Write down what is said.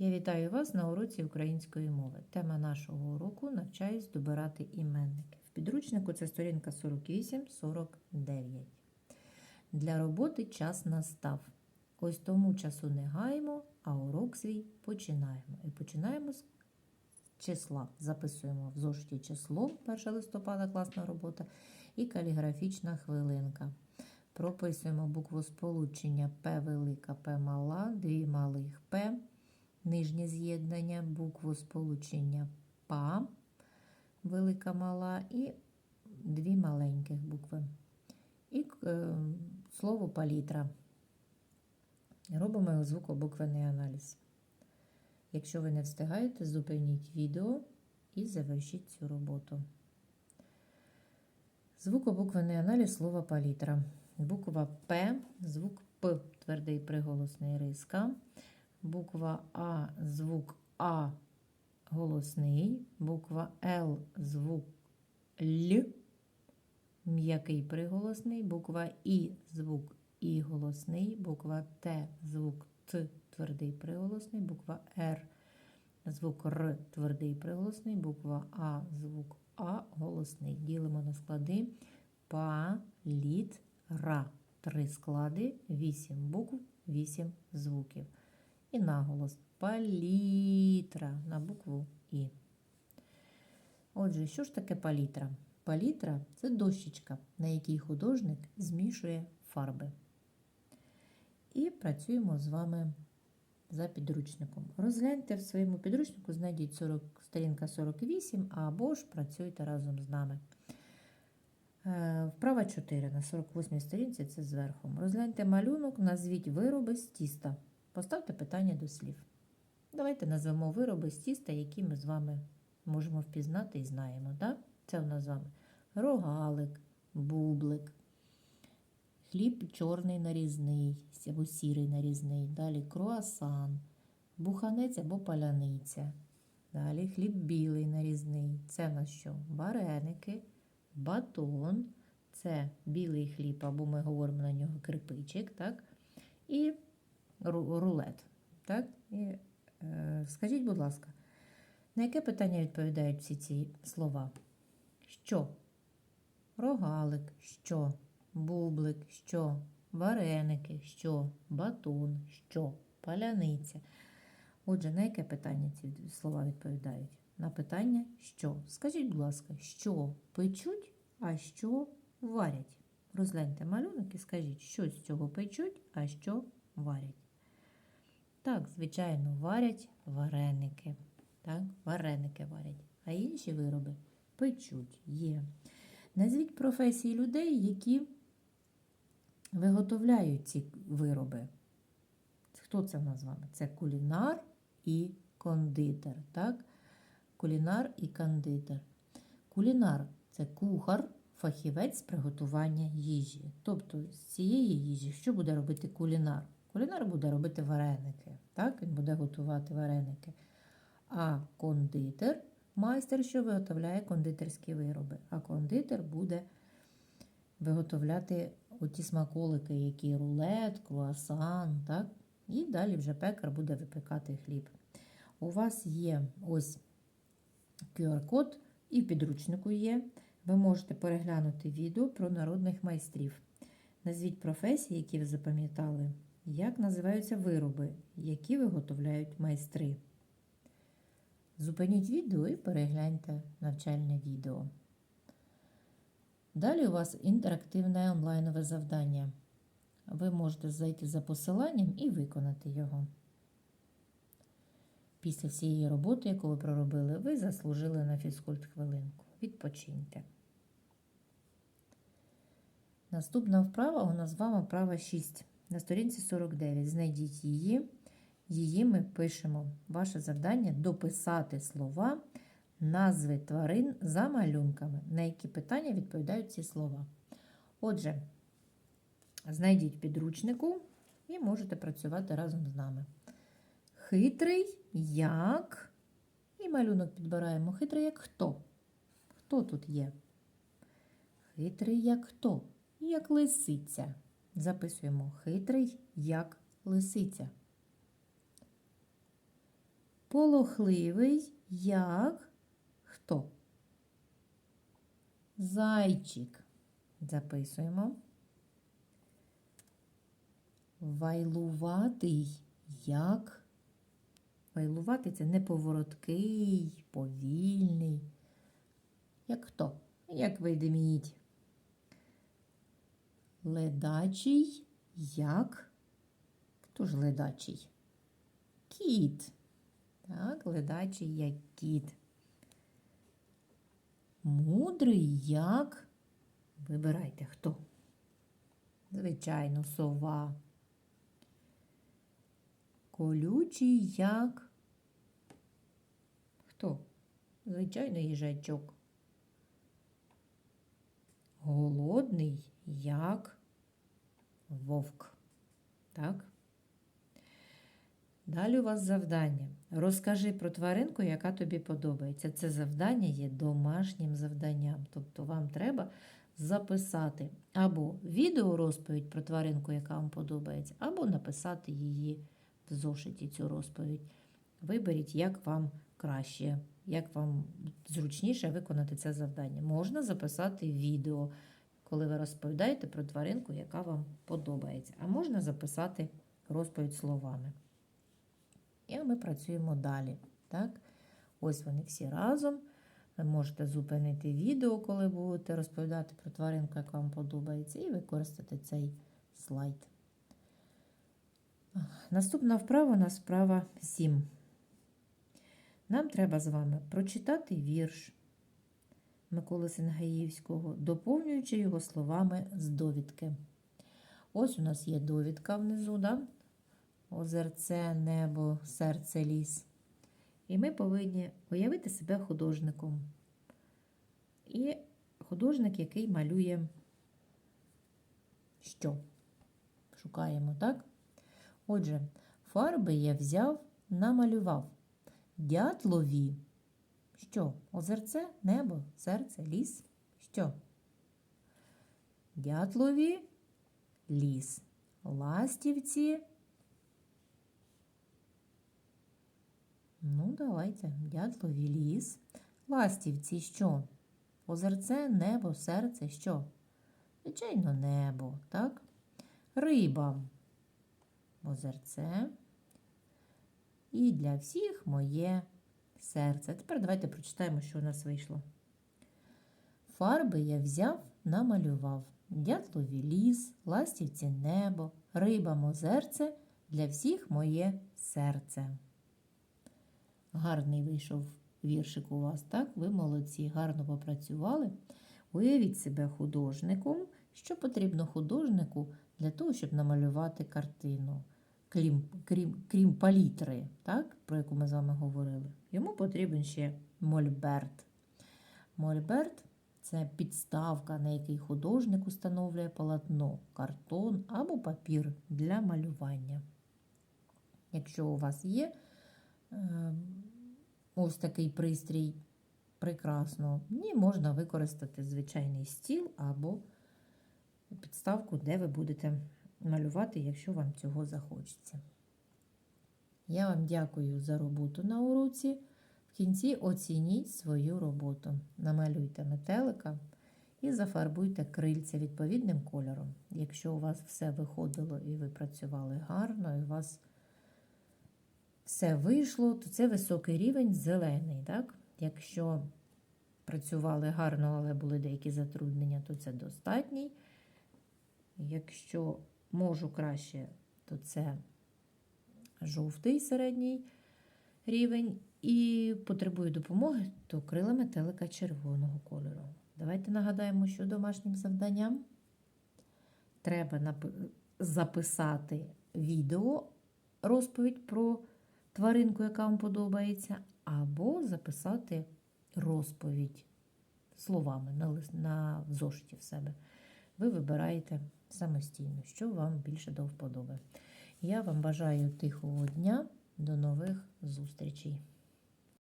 Я вітаю вас на уроці української мови. Тема нашого уроку навчаюсь добирати іменники. В підручнику це сторінка 48-49. Для роботи час настав. Ось тому часу не гаємо, а урок свій починаємо. І починаємо з числа. Записуємо в зошиті число 1 листопада класна робота і каліграфічна хвилинка. Прописуємо букву сполучення П велика, П мала, дві малих П, нижнє з'єднання, букву сполучення ПА, велика мала і дві маленьких букви. І е, слово палітра. Робимо звукобуквений аналіз. Якщо ви не встигаєте, зупиніть відео і завершіть цю роботу. Звукобуквений аналіз слова палітра. Буква П, звук П, твердий приголосний риска. Буква А, звук А голосний. Буква Л, звук Л, м'який приголосний. Буква І, звук І голосний. Буква Т, звук Т, твердий приголосний. Буква Р, звук Р, твердий приголосний. Буква А, звук А голосний. Ділимо на склади. Паліт. Ра. Три склади, вісім букв, вісім звуків. І наголос палітра на букву І. Отже, що ж таке палітра? Палітра це дощечка, на якій художник змішує фарби. І працюємо з вами за підручником. Розгляньте в своєму підручнику, знайдіть 40, сторінка 48 або ж працюйте разом з нами. Вправа 4 на 48 сторінці це зверху. Розгляньте малюнок, назвіть вироби з тіста. Поставте питання до слів. Давайте назвемо вироби з тіста, які ми з вами можемо впізнати і знаємо. Да? Це у нас з вами рогалик, бублик, хліб чорний нарізний або сірий нарізний, далі круасан, буханець або паляниця. Далі хліб білий нарізний. Це в нас що? Вареники батон, це білий хліб, або ми говоримо на нього кирпичик, так? і рулет. Так? І, е, Скажіть, будь ласка, на яке питання відповідають всі ці слова? Що? Рогалик, що? Бублик, що? Вареники, що? Батон, що? Паляниця. Отже, на яке питання ці слова відповідають? На питання що? Скажіть, будь ласка, що печуть, а що варять? Розгляньте малюнок і скажіть, що з цього печуть, а що варять. Так, звичайно, варять вареники. Так, Вареники варять. А інші вироби печуть є. Назвіть професії людей, які виготовляють ці вироби. Хто це в нас з вами? Це кулінар і кондитер. так? Кулінар і кондитер. Кулінар це кухар, фахівець приготування їжі. Тобто з цієї їжі, що буде робити кулінар? Кулінар буде робити вареники. Так? Він буде готувати вареники. А кондитер майстер, що виготовляє кондитерські вироби. А кондитер буде виготовляти оті смаколики, які рулет, круасан. так? І далі вже пекар буде випекати хліб. У вас є ось QR-код і в підручнику є. Ви можете переглянути відео про народних майстрів. Назвіть професії, які ви запам'ятали, як називаються вироби, які виготовляють майстри. Зупиніть відео і перегляньте навчальне відео. Далі у вас інтерактивне онлайнове завдання. Ви можете зайти за посиланням і виконати його. Після всієї роботи, яку ви проробили, ви заслужили на фізкульт хвилинку. Відпочиньте. Наступна вправа у нас з вами вправа 6. На сторінці 49. Знайдіть її. Її ми пишемо. Ваше завдання дописати слова, назви тварин за малюнками, на які питання відповідають ці слова. Отже, знайдіть підручнику і можете працювати разом з нами. Хитрий як. І малюнок підбираємо. Хитрий як хто? Хто тут є? Хитрий як хто? Як лисиця. Записуємо хитрий як лисиця. полохливий, як хто? Зайчик. Записуємо. Вайлуватий, як. Вайлуватий це неповороткий, повільний. Як хто? Як ведмідь. Ледачий, як. Хто ж ледачий? Кіт. Так, ледачий як кіт. Мудрий як. Вибирайте хто. Звичайно, сова. Колючий як. Хто? Звичайно, їжачок. Голодний як вовк. Так? Далі у вас завдання. Розкажи про тваринку, яка тобі подобається. Це завдання є домашнім завданням. Тобто вам треба записати або відеорозповідь про тваринку, яка вам подобається, або написати її в зошиті, цю розповідь. Виберіть, як вам краще, як вам зручніше виконати це завдання. Можна записати відео, коли ви розповідаєте про тваринку, яка вам подобається. А можна записати розповідь словами. І ми працюємо далі. Так? Ось вони всі разом. Ви можете зупинити відео, коли будете розповідати про тваринку, як вам подобається, і використати цей слайд. Наступна вправа у нас вправа 7. Нам треба з вами прочитати вірш Миколи Сенгаївського, доповнюючи його словами з довідки. Ось у нас є довідка внизу, да? озерце, небо, серце, ліс. І ми повинні уявити себе художником. І художник, який малює що? Шукаємо, так? Отже, фарби я взяв, намалював. Дятлові. Що? Озерце, небо, серце, ліс. Що? Дятлові ліс. Ластівці. Ну, давайте. Дятлові ліс. Ластівці що? Озерце, небо, серце, що? Звичайно, небо, так? Риба. Озерце. І для всіх моє серце. Тепер давайте прочитаємо, що у нас вийшло. Фарби я взяв, намалював. Дятлові ліс, ластівці небо, риба мозерце, для всіх моє серце. Гарний вийшов віршик у вас, так? Ви молодці, гарно попрацювали. Уявіть себе художником. Що потрібно художнику для того, щоб намалювати картину, крім, крім, крім палітри, так? про яку ми з вами говорили. Йому потрібен ще мольберт. Мольберт це підставка, на який художник установлює полотно, картон або папір для малювання. Якщо у вас є е, ось такий пристрій, прекрасно, і можна використати звичайний стіл або підставку, де ви будете малювати, якщо вам цього захочеться. Я вам дякую за роботу на уроці. В кінці оцініть свою роботу. Намалюйте метелика і зафарбуйте крильця відповідним кольором. Якщо у вас все виходило і ви працювали гарно, і у вас все вийшло, то це високий рівень зелений. Так? Якщо працювали гарно, але були деякі затруднення, то це достатній. Якщо можу краще, то це жовтий середній рівень. І потребую допомоги, то крила метелика червоного кольору. Давайте нагадаємо, що домашнім завданням треба записати відео, розповідь про тваринку, яка вам подобається, або записати розповідь словами на, на зошиті в себе. Ви вибираєте самостійно, що вам більше до вподоби. Я вам бажаю тихого дня. До нових зустрічей!